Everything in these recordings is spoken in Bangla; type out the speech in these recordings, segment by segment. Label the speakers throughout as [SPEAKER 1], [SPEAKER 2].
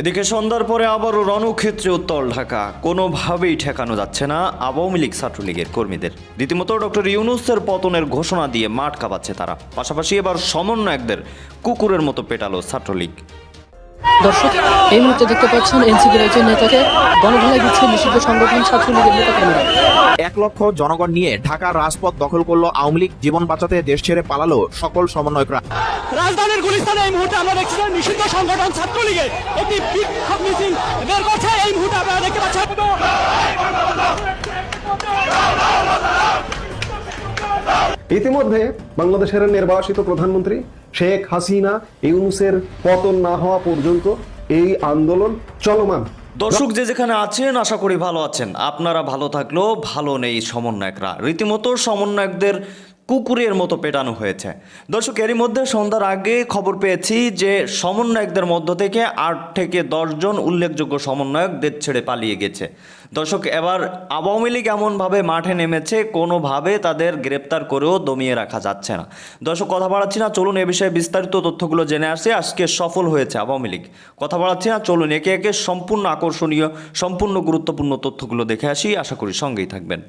[SPEAKER 1] এদিকে সন্ধ্যার পরে আবারও রণক্ষেত্রে উত্তল ঢাকা। কোনোভাবেই ঠেকানো যাচ্ছে না আওয়ামী লীগ ছাত্রলীগের কর্মীদের। রীতিমতো ডক্টর ইউনুসের পতনের ঘোষণা দিয়ে মাঠ কাঁপাচ্ছে তারা। পাশাপাশি এবার সমন্বয়কদের কুকুরের মতো পেটালো ছাত্রলীগ।
[SPEAKER 2] দর্শক এই মুহূর্তে দেখতে পাচ্ছেন এনসিপির একজন নেতাকে গণধোলাই দিচ্ছে নিষিদ্ধ সংগঠন ছাত্রলীগের নেতা কর্মীরা
[SPEAKER 3] এক লক্ষ জনগণ নিয়ে ঢাকার রাজপথ দখল করল আওয়ামী লীগ জীবন বাঁচাতে দেশ ছেড়ে পালালো সকল সমন্বয়করা।
[SPEAKER 4] রাজধানীর গুলিস্তানে এই মুহূর্তে আমরা দেখছি নিষিদ্ধ সংগঠন ছাত্রলীগের একটি বিক্ষোভ মিছিল বের করছে। এই মুহূর্তে আপনারা দেখতে পাচ্ছেন
[SPEAKER 5] ইতিমধ্যে বাংলাদেশের নির্বাসিত প্রধানমন্ত্রী শেখ হাসিনা, ইউনুসের পতন না হওয়া পর্যন্ত এই আন্দোলন চলমান।
[SPEAKER 1] দর্শক যে যেখানে আছেন, আশা করি ভালো আছেন। আপনারা ভালো থাকলেও ভালো নেই সমন্বয়করা। রীতিমতো সমন্বয়কদের কুকুরের মতো পেটানো হয়েছে। দর্শক, এরই মধ্যে সন্ধ্যার আগে খবর পেয়েছি যে সমন্বয়কদের মধ্য থেকে আট থেকে দশজন উল্লেখযোগ্য সমন্বয়ক দেশ ছেড়ে পালিয়ে গেছে। দর্শক, এবার আওয়ামী লীগ এমনভাবে মাঠে নেমেছে, কোনোভাবে তাদের গ্রেপ্তার করেও দমিয়ে রাখা যাচ্ছে না। দর্শক, কথা বাড়াচ্ছি না, চলুন এ বিষয়ে বিস্তারিত তথ্যগুলো জেনে আসি। আজকে সফল হয়েছে আওয়ামী লীগ। কথা বাড়াচ্ছি না, চলুন একে একে সম্পূর্ণ আকর্ষণীয়, সম্পূর্ণ গুরুত্বপূর্ণ তথ্যগুলো দেখে আসি। আশা করি সঙ্গেই থাকবেন।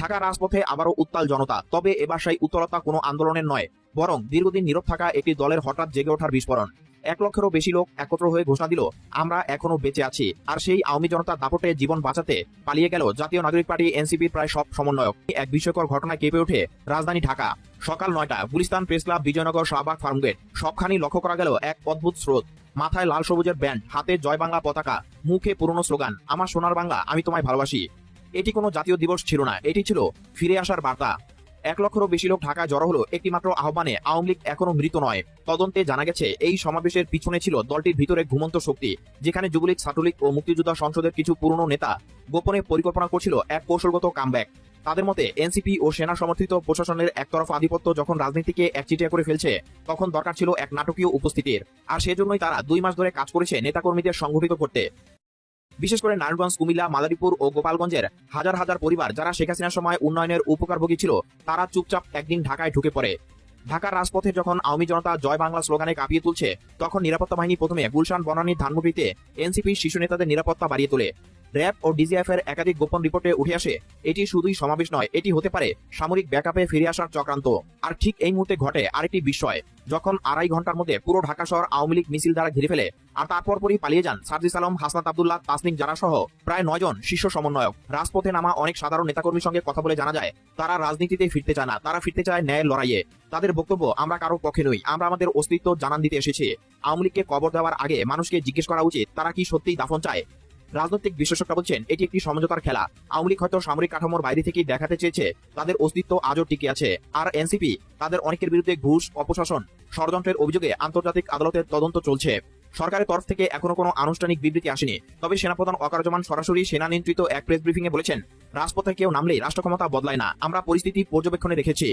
[SPEAKER 3] ঢাকা রাজপথে আবারও উত্তাল জনতা। তবে এবার সেই উত্তরতা কোনো আন্দোলনের নয়, বরং দীর্ঘদিন নীরব থাকা একটি দলের হঠাৎ জেগে ওঠার বিস্ফোরণ। এক লক্ষেরও বেশি লোক একত্র হয়ে ঘোষণা দিল, আমরা এখনও বেঁচে আছি। আর সেই আওয়ামী জনতার দাপটে জীবন বাঁচাতে পালিয়ে গেল জাতীয় নাগরিক পার্টি এনসিপির প্রায় সব সমন্বয়ক। এক বিস্ময়কর ঘটনায় কেঁপে ওঠে রাজধানী ঢাকা। সকাল নয়টা, গুলিস্তান প্রেস ক্লাব, বিজয়নগর, শাহবাগ, ফার্মগেট। সবখানি লক্ষ্য করা গেল এক অদ্ভুত স্রোত। মাথায় লাল সবুজের ব্যান্ড, হাতে জয় বাংলা পতাকা, মুখে পুরনো স্লোগান, আমার সোনার বাংলা, আমি তোমায় ভালোবাসি। এটি কোনো জাতীয় দিবস ছিল না, এটি ছিল ফিরে আসার বার্তা। এক লক্ষেরও বেশি লোক ঢাকায় জড়ো হলো একটি মাত্র আহ্বানে আওয়ামী লীগ এখনও মৃত নয়। তদন্তে জানা গেছে, এই সমাবেশের পিছনে ছিল দলটির ভিতরে ঘুমন্ত শক্তি, যেখানে যুবলীগ, ছাত্রলীগ ও মুক্তিযোদ্ধা সংসদের কিছু পুরনো নেতা গোপনে পরিকল্পনা করছিল এক কৌশলগত কামব্যাক। তাদের মতে, এনসিপি ও সেনা সমর্থিত প্রশাসনের একতরফা আধিপত্য যখন রাজনীতিকে একচিটিয়া করে ফেলছে, তখন দরকার ছিল এক নাটকীয় উপস্থিতির। আর সেজন্যই তারা দুই মাস ধরে কাজ করেছে নেতাকর্মীদের সংগঠিত করতে। বিশেষ করে নারায়ণগঞ্জ, কুমিল্লা, মাদারীপুর ও গোপালগঞ্জের হাজার হাজার পরিবার যারা শেখ হাসিনার সময় উন্নয়নের উপকারভোগী ছিল, তারা চুপচাপ একদিন ঢাকায় ঢুকে পড়ে। ঢাকার রাজপথে যখন আওয়ামী জনতা জয় বাংলা স্লোগানে কাঁপিয়ে তুলছে, তখন নিরাপত্তা বাহিনী প্রথমে গুলশান বনানীর ধানমন্ডিতে এনসিপির শীর্ষ নেতাদের নিরাপত্তা বাড়িয়ে তোলে। র্যাব ও ডিজিএফ এর একাধিক গোপন রিপোর্টে উঠে আসে, এটি শুধুই সমাবেশ নয়, এটি হতে পারে সামরিক ব্যাকআপে ফিরে আসার চক্রান্ত। আর ঠিক এই মুহূর্তে ঘটে আরেকটি বিস্ময়, যখন আড়াই ঘণ্টার মধ্যে পুরো ঢাকা শহর আওয়ামী লীগ মিছিল দ্বারা ঘিরে ফেলে, আর তারপর পরই পালিয়ে যান সার্জিস আলম হাসনাত আব্দুল্লাহ তাসনিক জারা সহ প্রায় নয় জন শীর্ষ সমন্বয়ক। রাজপথে নামা অনেক সাধারণ নেতাকর্মীর সঙ্গে কথা বলে জানা যায়, তারা রাজনীতিতে ফিরতে চায় না, তারা ফিরতে চায় ন্যায়ের লড়াইয়ে। তাদের বক্তব্য, আমরা কারও পক্ষে নই, আমরা আমাদের অস্তিত্ব জানান দিতে এসেছি। আওয়ামী লীগকে কবর দেওয়ার আগে মানুষকে জিজ্ঞেস করা উচিত, তারা কি সত্যিই দাফন চায়? রাজনৈতিক বিশেষজ্ঞরা বলছেন, এটি একটি সমঝোতার খেলা। আওয়ামী লীগ হয়তো সামরিক কাঠামোর বাইরে থেকেই দেখাতে চেয়েছে, তাদের অস্তিত্ব আজও টিকে আছে। আর এনসিপি, তাদের অনেকের বিরুদ্ধে ঘুষ, অপশাসন, ষড়যন্ত্রের অভিযোগে আন্তর্জাতিক আদালতের তদন্ত চলছে। সরকারের তরফ থেকে এখনও কোনো আনুষ্ঠানিক বিবৃতি আসেনি। তবে সেনাপ্রধান অকারজমান সরাসরি সেনা নিয়ন্ত্রিত এক প্রেস ব্রিফিং এ বলেছেন, রাজপথে কেউ নামলেই রাষ্ট্র ক্ষমতা বদলায় না। আমরা পরিস্থিতি পর্যবেক্ষণে রেখেছি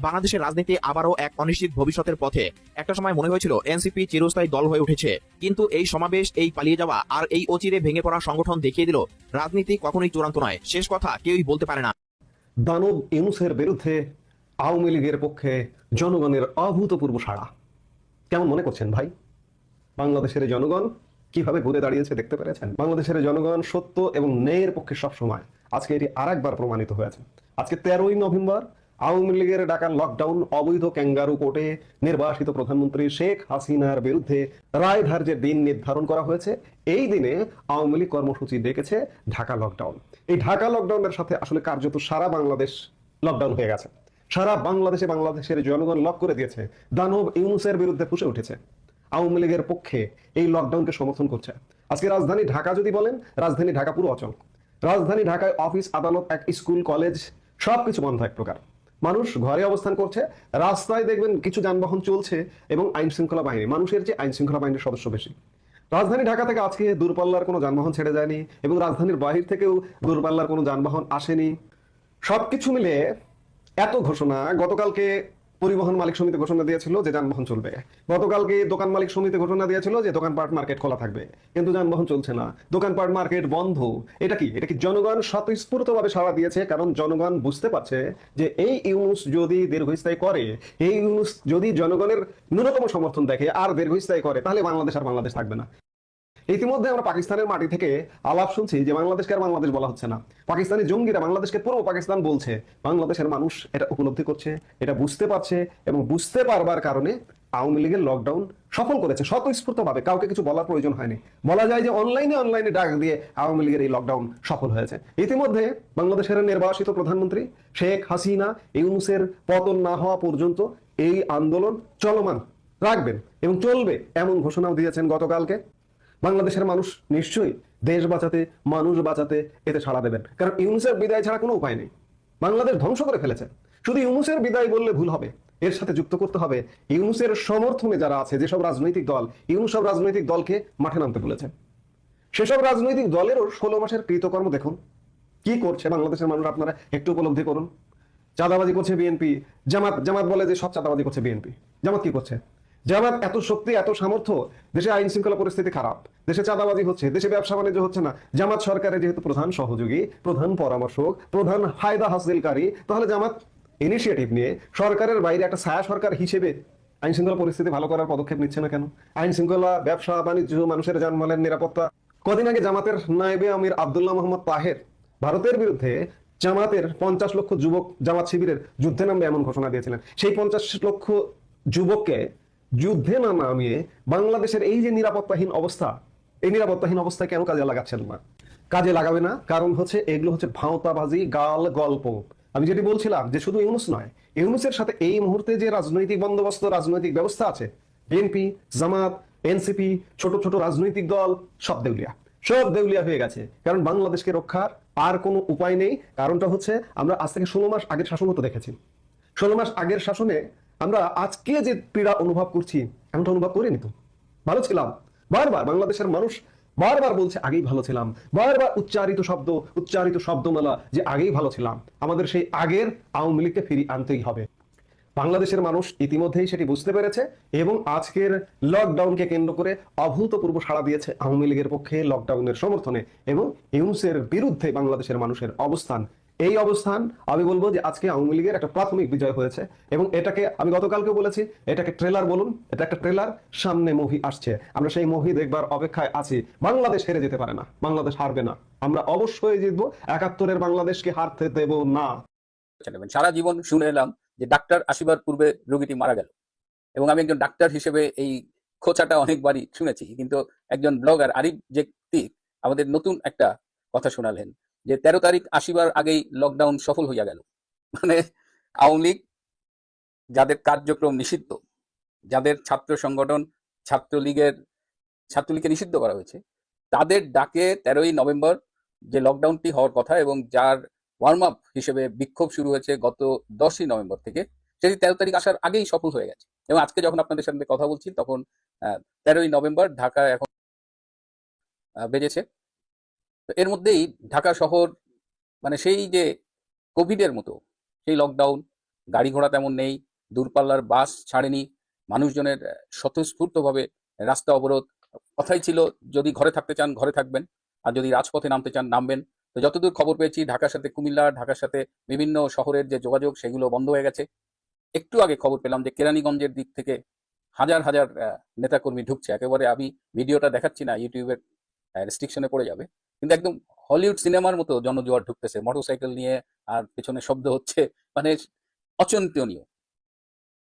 [SPEAKER 3] বাংলাদেশের রাজনীতি আবারও এক অনিশ্চিত ভবিষ্যতের পথে। একটা সময় মনে হয়েছিল, এনসিপি চিরস্থায়ী দল হয়ে উঠেছে। কিন্তু এই সমাবেশ, এই পালিয়ে যাওয়া আর এই অচিরে ভেঙে পড়া সংগঠন দেখিয়ে দিল, রাজনীতি কখনোই চূড়ান্ত নয়। শেষ কথা কেউই বলতে পারে না।
[SPEAKER 5] দানব ইউনুসের বিরুদ্ধে আওয়ামী লীগের পক্ষে জনগণের অভূতপূর্ব সাড়া। কেমন মনে করছেন ভাই? বাংলাদেশের জনগণ কীভাবে ঘুরে দাঁড়িয়েছে দেখতে পেরেছেন? বাংলাদেশের জনগণ সত্য এবং ন্যায়ের পক্ষে সবসময়। আজকে এটি আরেকবার প্রমাণিত হয়েছে। আজকে তেরোই নভেম্বর আওয়ামী লীগের ডাকা লকডাউন অবৈধ ক্যাঙ্গারু কোর্টে নির্বাসিত প্রধানমন্ত্রী শেখ হাসিনার বিরুদ্ধে রায় ধার্যের দিন নির্ধারণ করা হয়েছে। এই দিনে আওয়ামী লীগ কর্মসূচি ডেকেছে ঢাকা লকডাউন এই ঢাকা লকডাউনের সাথে আসলে কার্যত সারা বাংলাদেশ লকডাউন হয়ে গেছে। সারা বাংলাদেশে বাংলাদেশের জনগণ লক করে দিয়েছে। দানব ইউনুসের বিরুদ্ধে ফুসে উঠেছে। আওয়ামী লীগের পক্ষে এই লকডাউনকে সমর্থন করছে। আজকে রাজধানী ঢাকা যদি বলেন, রাজধানী ঢাকা পুরো অচল। রাজধানী ঢাকায় অফিস আদালত, এক স্কুল কলেজ সবকিছু বন্ধ এক প্রকার। মানুষ ঘরে অবস্থান করছে, রাস্তায় দেখবেন কিছু যানবাহন চলছে এবং আইন শৃঙ্খলা বাহিনী, মানুষের যে আইন শৃঙ্খলা বাহিনীর সদস্য বেশি। রাজধানী ঢাকা থেকে আজকে দূরপাল্লার কোনো যানবাহন ছেড়ে যায়নি এবং রাজধানীর বাহির থেকেও দূরপাল্লার কোনো যানবাহন আসেনি। সবকিছু মিলে এত ঘোষণা, গতকালকে পরিবহন মালিক সমিতি ঘোষণা দিয়েছিল যে যানবাহন চলবে। গতকালকে দোকান মালিক সমিতি ঘোষণা দিয়েছিল যে দোকানপাট মার্কেট খোলা থাকবে, কিন্তু যানবাহন চলছে না। দোকানপাট মার্কেট বন্ধ। এটা কি? এটা কি জনগণ স্বতঃস্ফূর্তভাবে সাড়া দিয়েছে? কারণ জনগণ বুঝতে পারছে যে এই ইউনুস যদি দীর্ঘস্থায়ী করে, এই ইউনুস যদি জনগণের ন্যূনতম সমর্থন দেখে আর দীর্ঘস্থায়ী করে, তাহলে বাংলাদেশ আর বাংলাদেশ থাকবে না। ইতিমধ্যে আমরা পাকিস্তানের মাটি থেকে আলাপ শুনছি যে বাংলাদেশকে আর বাংলাদেশ বলা হচ্ছে না। পাকিস্তানি জঙ্গিরা বাংলাদেশকে পূর্ব পাকিস্তান বলছে। বাংলাদেশের মানুষ এটা উপলব্ধি করছে, এটা বুঝতে পারছে এবং বুঝতে পারবার কারণে আওয়ামী লীগের লকডাউন সফল করেছে, স্বতঃস্ফূর্তভাবে। কাউকে কিছু বলার প্রয়োজন হয়নি। বলা যায় যে অনলাইনে অনলাইনে ডাক দিয়ে আওয়ামী লীগের এই লকডাউন সফল হয়েছে। ইতিমধ্যে বাংলাদেশের নির্বাসিত প্রধানমন্ত্রী শেখ হাসিনা ইউনুসের পতন না হওয়া পর্যন্ত এই আন্দোলন চলমান রাখবেন এবং চলবে এমন ঘোষণাও দিয়েছেন গতকালকে। বাংলাদেশের মানুষ নিশ্চয়ই দেশ বাঁচাতে, মানুষ বাঁচাতে এতে সাড়া দেবেন। কারণ ইউনুসের বিদায় ছাড়া কোনো উপায় নেই। বাংলাদেশ ধ্বংস করে ফেলেছে। শুধু ইউনুসের বিদায় বললে ভুল হবে। এর সাথে যুক্ত করতে হবে ইউনুসের সমর্থনে যারা আছে, যেসব রাজনৈতিক দল, ইউনুস সব রাজনৈতিক দলকে মাঠে নামতে বলেছে। সেসব রাজনৈতিক দলেরও ষোলো মাসের কৃতকর্ম দেখুন। কি করছে বাংলাদেশের মানুষ আপনারা একটু উপলব্ধি করুন। চাঁদাবাজি করছে বিএনপি। জামাত জামাত বলে যে সব চাঁদাবাজি করছে বিএনপি। জামাত কি করছে? জামাত এত শক্তি, এত সামর্থ্য, দেশে আইন শৃঙ্খলা পরিস্থিতি খারাপ, দেশে চাঁদাবাজি হচ্ছে, দেশে ব্যবসা বাণিজ্য হচ্ছে না। জামাত সরকারের যেহেতু প্রধান সহযোগী, প্রধান পরামর্শক, প্রধান ফায়দা হাসিলকারী, তাহলে জামাত ইনিশিয়েটিভ নিয়ে সরকারের বাইরে একটা ছায়া সরকার হিসেবে আইন শৃঙ্খলা পরিস্থিতি ভালো করার পদক্ষেপ নিচ্ছে না কেন? আইন শৃঙ্খলা, ব্যবসা বাণিজ্য, মানুষের যানমালের নিরাপত্তা। কদিন আগে জামাতের নায়েবে আমির আব্দুল্লাহ মোহাম্মদ তাহের ভারতের বিরুদ্ধে জামাতের পঞ্চাশ লক্ষ যুবক জামাত শিবিরের যুদ্ধে নামবে এমন ঘোষণা দিয়েছিলেন। সেই পঞ্চাশ লক্ষ যুবককে যুদ্ধে না নামিয়ে বাংলাদেশের এই যে নিরাপত্তাহীন অবস্থা, এই নিরাপত্তাহীন অবস্থা কেন কাজে লাগাচ্ছেন না? কাজে লাগাবে না? কারণ হচ্ছে এগুলো হচ্ছে ভাঁওতাবাজি, গাল গল্প। আমি যেটি বলছিলাম যে শুধু ইউনুস নয়, ইউনুসের সাথে এই মুহূর্তে যে রাজনৈতিক বন্দোবস্ত, রাজনৈতিক ব্যবস্থা আছে, বিএনপি, জামাত, এনসিপি, ছোট ছোট রাজনৈতিক দল, সব দেউলিয়া। সব দেউলিয়া হয়ে গেছে। কারণ বাংলাদেশকে রক্ষার আর কোনো উপায় নেই। কারণটা হচ্ছে আমরা আজ থেকে ষোলো মাস আগের শাসন তো দেখেছি। ষোলো মাস আগের শাসনে আমরা আজকে যে পীড়া অনুভব করছি, এমনটা অনুভব করিনি তো? ভালো ছিলাম। বারবার বাংলাদেশের মানুষ বারবার বলছে, আগেই ভালো ছিলাম। বারবার উচ্চারিত শব্দ, উচ্চারিত শব্দমালা যে, আগেই ভালো ছিলাম। আমাদের সেই আগের আওয়ামী লীগকে ফিরিয়ে আনতেই হবে। বাংলাদেশের মানুষ ইতিমধ্যেই সেটি বুঝতে পেরেছে এবং আজকের লকডাউনকে কেন্দ্র করে অভূতপূর্ব সাড়া দিয়েছে আওয়ামী লীগের পক্ষে লকডাউনের সমর্থনে এবং ইউনুসের বিরুদ্ধে বাংলাদেশের মানুষের অবস্থান এই অবস্থান আমি বলব যে আজকে আওয়ামী লীগের একটা প্রাথমিক বিজয় হয়েছে এবং এটাকে আমি গতকালকে বলেছি, এটাকে ট্রেলার বলুন, এটা একটা ট্রেলার, সামনে মুভি আসছে। আমরা সেই মুভি দেখবার অপেক্ষায় আছি। বাংলাদেশ হেরে যেতে পারে না, বাংলাদেশ হারবে না। আমরা অবশ্যই জিতবো, একাত্তরের বাংলাদেশকে হারতে দেব না।
[SPEAKER 6] সারা জীবন শুনে এলাম যে ডাক্তার আসিবার পূর্বে রোগীটি মারা গেল। এবং আমি একজন ডাক্তার হিসেবে এই খোঁচাটা অনেকবারই শুনেছি, কিন্তু একজন ব্লগার আরিফ জেক্তিক আমাদের নতুন একটা কথা শোনালেন। যে তেরো তারিখ আসিবার আগেই লকডাউন সফল হইয়া গেল। মানে আওয়ামী লীগ যাদের কার্যক্রম নিষিদ্ধ, যাদের ছাত্র সংগঠন ছাত্রলীগের, ছাত্রলীগকে নিষিদ্ধ করা হয়েছে, তাদের ডাকে তেরোই নভেম্বর যে লকডাউনটি হওয়ার কথা এবং যার ওয়ার্ম আপ হিসেবে বিক্ষোভ শুরু হয়েছে গত দশই নভেম্বর থেকে, সেটি তেরো তারিখ আসার আগেই সফল হয়ে গেছে। এবং আজকে যখন আপনাদের সাথে কথা বলছি, তখন তেরোই নভেম্বর ঢাকা এখন বেজেছে। তো এর মধ্যেই ঢাকা শহর মানে সেই যে কোভিডের মতো, সেই লকডাউন গাড়ি ঘোড়া তেমন নেই, দূরপাল্লার বাস ছাড়েনি, মানুষজনের স্বতঃস্ফূর্তভাবে রাস্তা অবরোধ, কথাই ছিল যদি ঘরে থাকতে চান ঘরে থাকবেন, আর যদি রাজপথে নামতে চান নামবেন। তো যতদূর খবর পেয়েছি, ঢাকার সাথে কুমিল্লা, ঢাকার সাথে বিভিন্ন শহরের যে যোগাযোগ, সেগুলো বন্ধ হয়ে গেছে। একটু আগে খবর পেলাম যে কেরানীগঞ্জের দিক থেকে হাজার হাজার নেতাকর্মী ঢুকছে। একেবারে আমি ভিডিওটা দেখাচ্ছি না, ইউটিউবের রেস্ট্রিকশনে পড়ে যাবে। কিন্তু একদম হলিউড সিনেমার মতো জনজোয়ার ঢুকতেছে মোটরসাইকেল নিয়ে আর পেছনে শব্দ হচ্ছে মানে অচিন্তনীয়।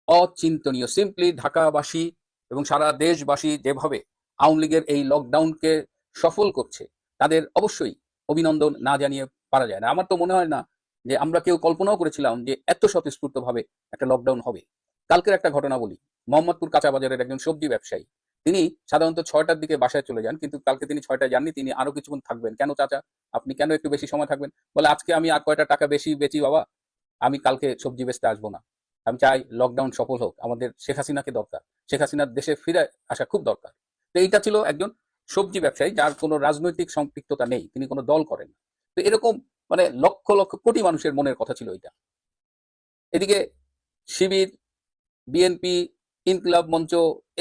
[SPEAKER 6] অচিন্তনীয়। সিম্পলি ঢাকাবাসী এবং সারা দেশবাসী যেভাবে আওয়ামী লীগের এই লকডাউনকে সফল করছে, তাদের অবশ্যই অভিনন্দন না জানিয়ে পারা যায় না। আমার তো মনে হয় না যে আমরা কেউ কল্পনাও করেছিলাম যে এত স্বতঃস্ফূর্তভাবে একটা লকডাউন হবে। কালকের একটা ঘটনা বলি। মোহাম্মদপুর কাঁচা বাজারের একজন সবজি ব্যবসায়ী তিনি সাধারণত ছয়টার দিকে বাসায় চলে যান, কিন্তু কালকে তিনি ছয়টায় যাননি, তিনি আরও কিছুক্ষণ থাকবেন। কেন চাচা? আপনি কেন একটু বেশি সময় থাকবেন? বলে, আজকে আমি আর কয়টা টাকা বেশি বেচি বাবা? আমি কালকে সবজি বেচতে আসব না। আমি চাই লকডাউন সফল হোক। আমাদের শেখ হাসিনাকে দরকার। শেখ হাসিনার দেশে ফিরে আসা খুব দরকার। তো এইটা ছিল একজন সবজি ব্যবসায়ী, যার কোনো রাজনৈতিক সম্পৃক্ততা নেই। তিনি কোনো দল করেন তো এরকম মানে লক্ষ লক্ষ কোটি মানুষের মনের কথা ছিল এটা এদিকে শিবির, বিএনপি ইনকিলাব মঞ্চ,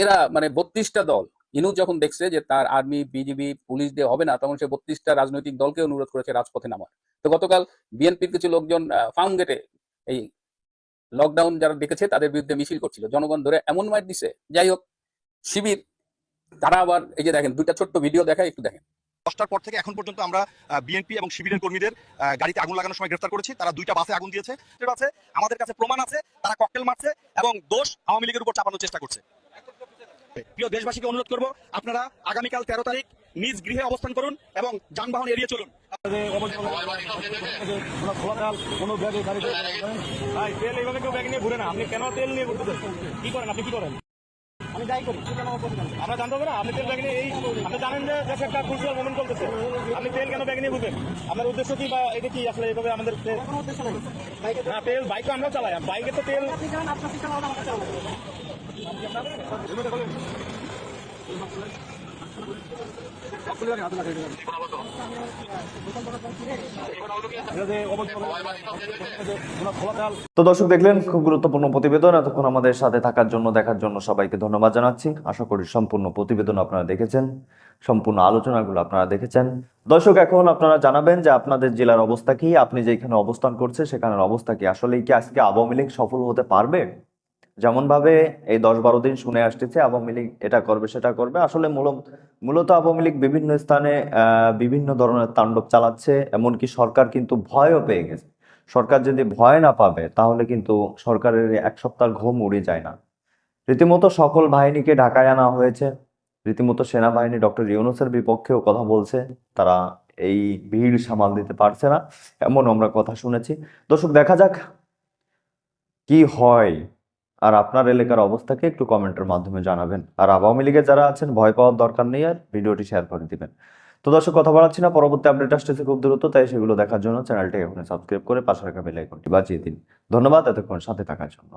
[SPEAKER 6] এরা মানে বত্রিশটা দল। ইনু যখন দেখছে যে তার আর্মি, বিজিবি, পুলিশ দিয়ে হবে না, তখন সে বত্রিশটা রাজনৈতিক দলকে অনুরোধ করেছে রাজপথে নামার। তো গতকাল বিএনপির কিছু লোকজন ফার্ম গেটে এই লকডাউন যারা দেখেছে, তাদের বিরুদ্ধে মিছিল করছিল। জনগণ ধরে এমন মাইট দিছে। যাই হোক, শিবির, তারা আবার এই যে দেখেন, দুইটা ছোট্ট ভিডিও দেখায়, একটু দেখেন।
[SPEAKER 7] দশটার পর থেকে এখন পর্যন্ত আমরা বিএনপি এবং শিবিরের কর্মীদের গাড়িতে আগুন লাগানোর সময় গ্রেফতার করেছি। তারা দুইটা বাসে আগুন দিয়েছে। আছে আমাদের কাছে প্রমাণ আছে, তারা ককটেল মারছে এবং দোষ আওয়ামী লীগের উপর চাপানোর চেষ্টা করছে। প্রিয় দেশবাসীকে অনুরোধ করব, আপনারা আগামীকাল তেরো তারিখ নিজ গৃহে অবস্থান করুন এবং যানবাহন এড়িয়ে চলুন।
[SPEAKER 4] তেল এইভাবে কেউ ব্যাগ নিয়ে ঘুরে না। আপনি কেন তেল নিয়ে ঘুরতেছেন? কি করেন? আপনি কি করেন? আমি যাই করি। আমরা জানতে হবে না আপনি তেল ব্যাগ নিয়ে এই আপনি জানেন যে দেশে একটা ক্রুশিয়াল মোমেন্ট চলতেছে। আপনি তেল কেন ব্যাগ নিয়ে ঘুরবেন আপনার উদ্দেশ্য কি বা এটা কি? আসলে এভাবে আমাদের না তেল বাইক আমরা চালাই বাইকে তো তেল
[SPEAKER 1] তো দর্শক দেখলেন, খুব গুরুত্বপূর্ণ প্রতিবেদন। এতক্ষণ আমাদের সাথে থাকার জন্য, দেখার জন্য সবাইকে ধন্যবাদ জানাচ্ছি। আশা করি সম্পূর্ণ প্রতিবেদন আপনারা দেখেছেন, সম্পূর্ণ আলোচনাগুলো আপনারা দেখেছেন। দর্শক, এখন আপনারা জানাবেন যে আপনাদের জেলার অবস্থা কি, আপনি যেখানে অবস্থান করছে সেখানের অবস্থা কি আসলে কি আজকে আওয়ামী লীগ সফল হতে পারবে? যেমন ভাবে এই দশ বারো দিন শুনে আসতেছে, আওয়ামী লীগ এটা করবে, সেটা করবে। আসলে মূলত আওয়ামী লীগ বিভিন্ন স্থানে বিভিন্ন ধরনের তাণ্ডব চালাচ্ছে, এমনকি সরকার কিন্তু ভয়ও পেয়ে গেছে। সরকার যদি ভয় না পাবে, তাহলে কিন্তু সরকারের এক সপ্তাহ ঘুম উড়ে যায় না। রীতিমতো সকল বাহিনীকে ঢাকায় আনা হয়েছে। রীতিমতো সেনাবাহিনী ডক্টর ইউনুসের বিপক্ষেও কথা বলছে। তারা এই ভিড় সামাল দিতে পারছে না এমন আমরা কথা শুনেছি। দর্শক, দেখা যাক কি হয়। আর আপনার এলাকার অবস্থাকে একটু কমেন্টের মাধ্যমে জানাবেন। আর আওয়ামী লীগের যারা আছেন, ভয় পাওয়ার দরকার নেই আর ভিডিওটি শেয়ার করে দিবেন। তো দর্শক, কথা বলাচ্ছি না, পরবর্তী আপডেট আসতেছে খুব দ্রুত, তাই সেগুলো দেখার জন্য চ্যানেলটি এখন সাবস্ক্রাইব করে পাশে রাখা বেল বাজিয়ে দিন। ধন্যবাদ, এতক্ষণ সাথে থাকার জন্য।